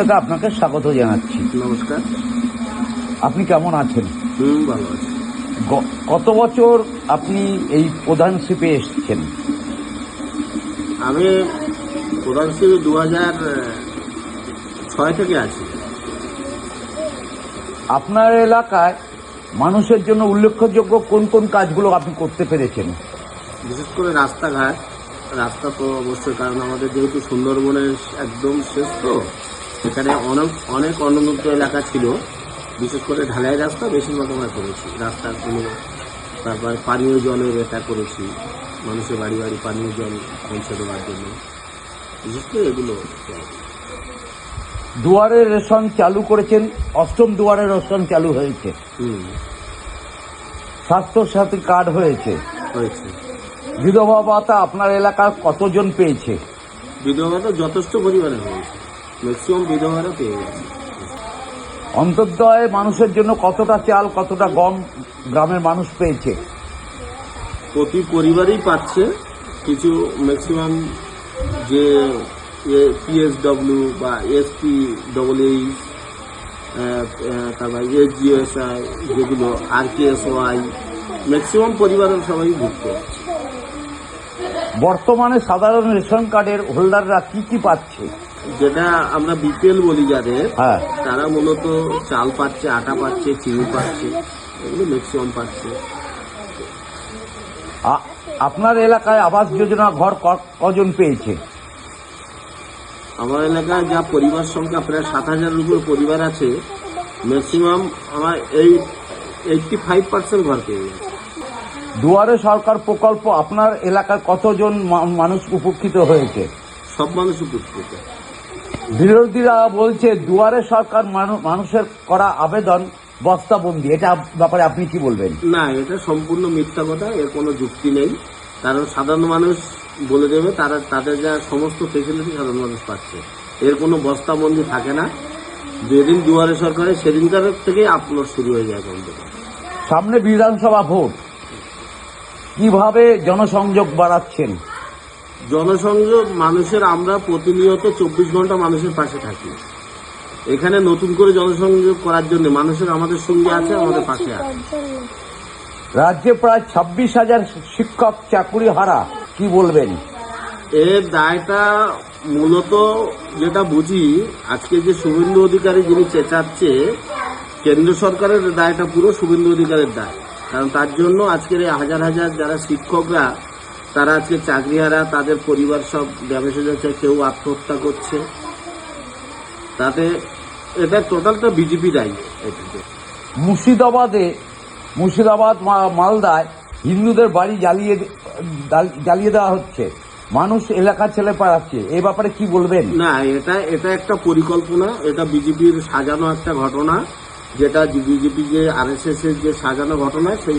থেকে আপনাকে স্বাগত জানাচ্ছি। নমস্কার। আপনি কেমন আছেন? হুম ভালো আছি। কত বছর আপনি এই প্রধান প্রধানশিপে এসেছেন? আমি প্রধানশিপ দু হাজার ছয় থেকে আছি। আপনার এলাকায় মানুষের জন্য উল্লেখযোগ্য কোন কোন কাজগুলো আপনি করতে পেরেছেন? বিশেষ করে রাস্তাঘাট। রাস্তা তো অবশ্যই কারণ আমাদের যেহেতু সুন্দরবনের একদম শেষ তো এখানে অনেক অনেক অনুন্নত এলাকা ছিল। বিশেষ করে ঢালাই রাস্তা বেশিরভাগ আমরা করেছি। রাস্তাগুলো তারপর পানীয় জলের এটা করেছি। মানুষের বাড়ি বাড়ি পানীয় জল পৌঁছে দেওয়ার জন্য। বিশেষ করে এগুলো দুয়ারের রেশন চালু করেছেন অষ্টম দুয়ারের রেশন চালু হয়েছে। হুম। স্বাস্থ্য সাথী কার্ড হয়েছে। হয়েছে। বিধবা ভাতা আপনার এলাকার কতজন পেয়েছে? বিধবা ভাতা যথেষ্ট পরিমাণে হয়েছে। ম্যাক্সিমাম বিধবারা পেয়ে গেছে। অন্তর্দয় মানুষের জন্য কতটা চাল কতটা গম গ্রামের মানুষ পেয়েছে? প্রতি পরিবারেই পাচ্ছে কিছু ম্যাক্সিমাম যে পিএসডব্লিউ বা এসপি ডবল এই তারপর এসজিএসআই যেগুলো R K S Y maximum পরিবারের সবাই ভুক্ত। বর্তমানে সাধারণ রেশন কার্ডের হোল্ডাররা কি কি পাচ্ছে? যেটা আমরা বিপিএল বলি যাদের হ্যাঁ। তারা মূলত চাল পাচ্ছে আটা পাচ্ছে চিনি পাচ্ছে এগুলো ম্যাক্সিমাম পাচ্ছে। আ- আপনার এলাকায় আবাস যোজনা ঘর ক- কজন পেয়েছে? আমার এলাকায় যা পরিবার সংখ্যা প্রায় সাত হাজারের উপর পরিবার আছে ম্যাক্সিমাম আমার এই এইটটি ফাইভ পার্সেন্ট ঘর পেয়ে গেছে। দুয়ারে সরকার প্রকল্প আপনার এলাকার কতজন মা- মানুষ উপকৃত হয়েছে? সব মানুষ উপকৃত। বিরোধীরা বলছে দুয়ারে সরকার মানু- মানুষের করা আবেদন বস্তাবন্দি। এটা ব্যাপারে আপনি কি বলবেন? না এটা সম্পূর্ণ মিথ্যা কথা এর কোনো যুক্তি নেই। কারণ সাধারণ মানুষ বলে দেবে তারা তাদের যা সমস্ত ফেসিলিটি সাধারণ মানুষ পাচ্ছে। এর কোনো বস্তাবন্দি থাকে না। যেদিন দুয়ারে সরকারে সেদিনকার থেকেই আপলোড শুরু হয়ে যায় সামনে বিধানসভা ভোট। কীভাবে জনসংযোগ বাড়াচ্ছেন? জনসংযোগ মানুষের আমরা প্রতিনিয়ত চব্বিশ ঘণ্টা মানুষের পাশে থাকি। এখানে নতুন করে জনসংযোগ করার জন্য মানুষের আমাদের সঙ্গে আছে আমাদের পাশে আছে। রাজ্যে প্রায় ছাব্বিশ হাজার শিক্ষক চাকুরি হারা কি বলবেন? এর দায়টা মূলত যেটা বুঝি আজকে যে শুভেন্দু অধিকারী যিনি চেঁচাচ্ছে কেন্দ্র সরকারের দায়টা পুরো শুভেন্দু অধিকারের দায়। কারণ তার জন্য আজকের এই হাজার হাজার যারা শিক্ষকরা তারা আজকে চাকরিহারা তাদের পরিবার সব ড্যামেজ যাচ্ছে কেউ আত্মহত্যা করছে। তাতে এটা টোটালটা বিজেপি দায়ী। এটাতে মুর্শিদাবাদে মুর্শিদাবাদ মালদায় হিন্দুদের বাড়ি জ্বালিয়ে জ্বালিয়ে দেওয়া হচ্ছে। মানুষ এলাকা ছেলে পাড়াচ্ছে এ ব্যাপারে কি বলবেন? না এটা এটা একটা পরিকল্পনা এটা বিজেপির সাজানো একটা ঘটনা যেটা বিজেপি যে আরএসএস এর যে সাজানো ঘটনা সেই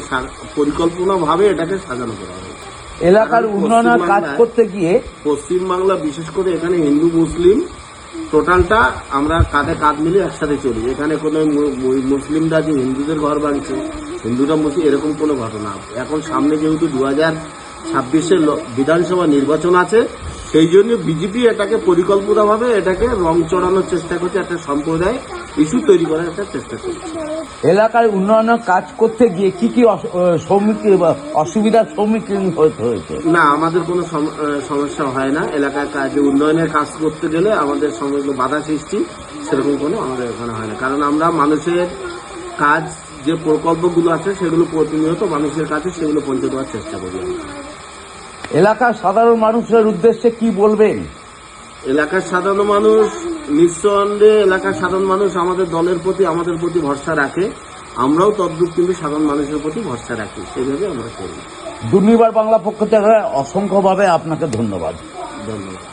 পরিকল্পনা ভাবে এটাকে সাজানো করা হয়েছে। এলাকার উন্নয়নের কাজ করতে গিয়ে পশ্চিমবাংলা বিশেষ করে এখানে হিন্দু মুসলিম টোটালটা আমরা কাঁধে কাঁধ মিলে একসাথে চলি। এখানে কোনো মুসলিমরা যে হিন্দুদের ঘর ভাঙছে হিন্দুরা মুসলিম এরকম কোনো ঘটনা এখন সামনে যেহেতু দু হাজার ছাব্বিশের বিধানসভা নির্বাচন আছে সেই জন্য বিজেপি এটাকে পরিকল্পিতভাবে এটাকে রং চড়ানোর চেষ্টা করছে একটা সম্প্রদায়। ইস্যু তৈরি করার একটা চেষ্টা করছে এলাকায় উন্নয়নের কাজ করতে গিয়ে কি কি সম্মুখীন বা অসুবিধার সম্মুখীন হতে হয়েছে? না আমাদের কোনো সম- সমস্যা হয় না। এলাকার কাজে উন্নয়নের কাজ করতে গেলে আমাদের সমস্ত বাধা সৃষ্টি সেরকম কোনো আমাদের এখানে হয় না। কারণ আমরা মানুষের কাজ যে প্রকল্পগুলো আছে সেগুলো প্রতিনিয়ত মানুষের কাছে সেগুলো পৌঁছে দেওয়ার চেষ্টা করি এলাকার সাধারণ মানুষের উদ্দেশ্যে কি বলবেন? এলাকার সাধারণ মানুষ নিঃসন্দেহে এলাকার সাধারণ মানুষ আমাদের দলের প্রতি আমাদের প্রতি ভরসা রাখে। আমরাও তদ্রুপ কিন্তু সাধারণ মানুষের প্রতি ভরসা রাখি। সেভাবে আমরা করি। দুর্নিবার বাংলা পক্ষ থেকে অসংখ্যভাবে আপনাকে ধন্যবাদ। ধন্যবাদ।